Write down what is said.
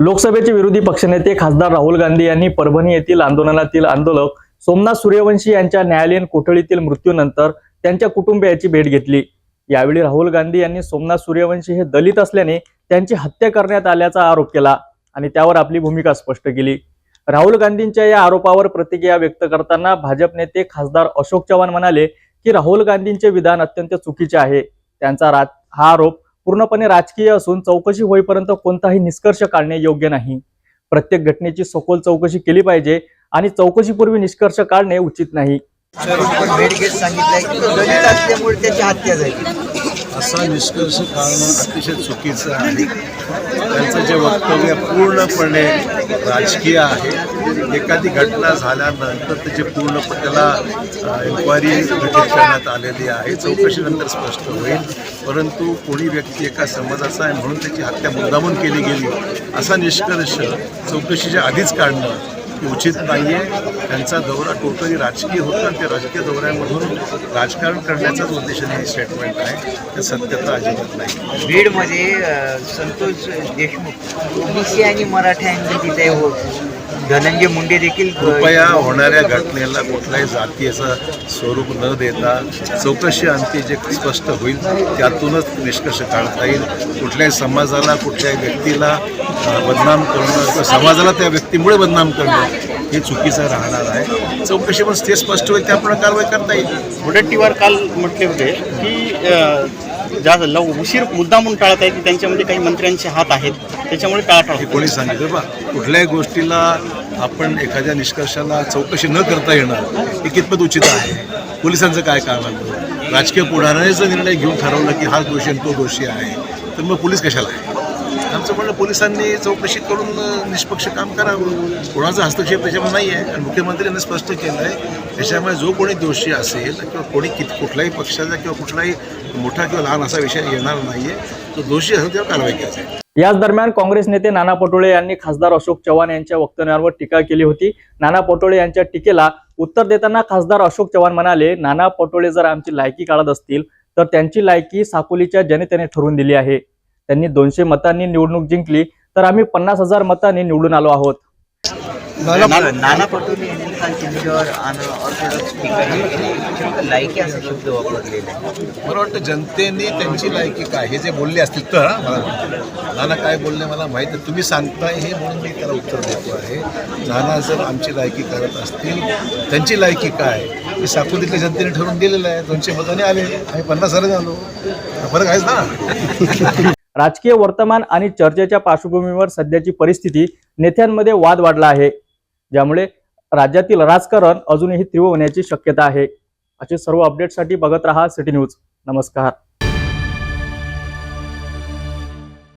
लोकसभेचे विरोधी पक्षनेते खासदार राहुल गांधी यांनी परभणी येथील आंदोलनातील आंदोलक सोमनाथ सूर्यवंशी यांच्या न्यायालयीन कोठडीतील मृत्यूनंतर त्यांच्या कुटुंबियाची भेट घेतली. यावेळी राहुल गांधी यांनी सोमनाथ सूर्यवंशी हे दलित असल्याने त्यांची हत्या करण्यात आल्याचा आरोप केला आणि त्यावर आपली भूमिका स्पष्ट केली. राहुल गांधींच्या या आरोपावर प्रतिक्रिया व्यक्त करताना भाजप नेते खासदार अशोक चव्हाण म्हणाले की राहुल गांधींचे विधान अत्यंत चुकीचे आहे. त्यांचा हा आरोप पूर्णपणे राजकीय असून चौकशी होईपर्यंत कोणताही निष्कर्ष काढणे योग्य नाही. प्रत्येक घटनेची सखोल चौकशी केली पाहिजे आणि चौकशीपूर्वी निष्कर्ष काढणे उचित नाही. पण सांगितलंय की दलित असल्यामुळे त्याची हत्या झाली. असा निष्कर्ष काढणं अतिशय चुकीचं आहे. त्यांचं जे वक्तव्य पूर्णपणे राजकीय आहे. एखादी घटना झाल्यानंतर त्याची पूर्णपणे त्याला इन्क्वायरी गठीत करण्यात आलेली आहे चौकशीनंतर स्पष्ट होईल. परंतु कोणी व्यक्ती एका समाजाचा आहे म्हणून त्याची हत्या मुद्दामून केली गेली असा निष्कर्ष चौकशीच्या आधीच काढणं उचित नाही आहे त्यांचा दौरा टोटली राजकीय होता आणि त्या राजकीय दौऱ्यामधून राजकारण करण्याचाच उद्देशाने हे स्टेटमेंट आहे. ते सत्यता अजिबात नाही. बीडमध्ये संतोष देशमुख ओबीसी आणि मराठ्यांची तिथे हो धनंजय मुंडे देखील कृपया होणाऱ्या घटनेला कुठल्याही जातीचं स्वरूप न देता चौकशी अंती जे स्पष्ट होईल त्यातूनच निष्कर्ष काढता येईल. कुठल्याही समाजाला कुठल्याही व्यक्तीला बदनाम करणं किंवा समाजाला त्या व्यक्तीमुळे बदनाम करणं हे चुकीचं राहणार आहे. चौकशी पण ते स्पष्ट होईल त्याप्रमाणे कारवाई करता येईल. मुदतीवर काल म्हटले होते की ज्या लव उशीर मुद्दामून टाळत आहे की त्यांच्यामध्ये काही मंत्र्यांचे हात आहेत. त्याच्यामुळे टाळाटाळ हे कोणी सांगितलं बा कुठल्याही गोष्टीला आपण एखाद्या निष्कर्षाला चौकशी न करता येणार हे कितपत उचित आहे? पोलिसांचं काय काम आहे? राजकीय पुढाऱ्याचा निर्णय घेऊन ठरवलं की हा दोषी आणि तो दोषी आहे. तर मग पोलीस कशाला आहे? आमचं म्हणणं पोलिसांनी चौकशी करून निष्पक्ष काम करावं. कोणाचा हस्तक्षेप त्याच्यामध्ये नाही आहे आणि मुख्यमंत्र्यांनी स्पष्ट केलं आहे त्याच्यामुळे जो कोणी दोषी असेल किंवा कोणी कित कुठल्याही पक्षाचा किंवा कुठलाही मोठा किंवा लहान असा विषय येणार नाही आहे तो दोषी असेल त्यावर कारवाई करायची याच दरम्यान काँग्रेस नेते नाना पटोळे यांनी खासदार अशोक चव्हाण यांच्या वक्तव्यावर टीका केली होती. नाना पटोळे यांच्या टीकेला उत्तर देताना खासदार अशोक चव्हाण म्हणाले नाना पटोळे जर आमची लायकी काढत असतील तर त्यांची लायकी साकोलीच्या जनतेने ठरवून दिली आहे. त्यांनी दोनशे मतांनी निवडणूक जिंकली तर आम्ही पन्नास हजार मतांनी निवडून आलो आहोत. नाना पटोले. लायकी असा शब्द वापरलेला मला वाटतं जनतेने त्यांची लायकी काय हे जे बोलले असतील तर हा, मला. नाना काय बोलले मला माहीत आहे तुम्ही सांगताय हे म्हणून मी त्याला उत्तर देतो आहे. नाना जर आमची लायकी करत असतील त्यांची लायकी काय? हे साकोलीतल्या जनतेने ठरवून दिलेलं आहे. दोनशे मताने आले. आम्ही पन्नास हजार आलो. फरक आहेच ना. राजकीय वर्तमान आणि चर्चेच्या पार्श्वभूमीवर सध्याची परिस्थिती नेत्यांमध्ये वाद वाढला आहे ज्यामुळे राज्यातील राजकारण अजूनही तीव्र होण्याची शक्यता आहे. असे सर्व अपडेटसाठी बघत रहा सिटी न्यूज. नमस्कार.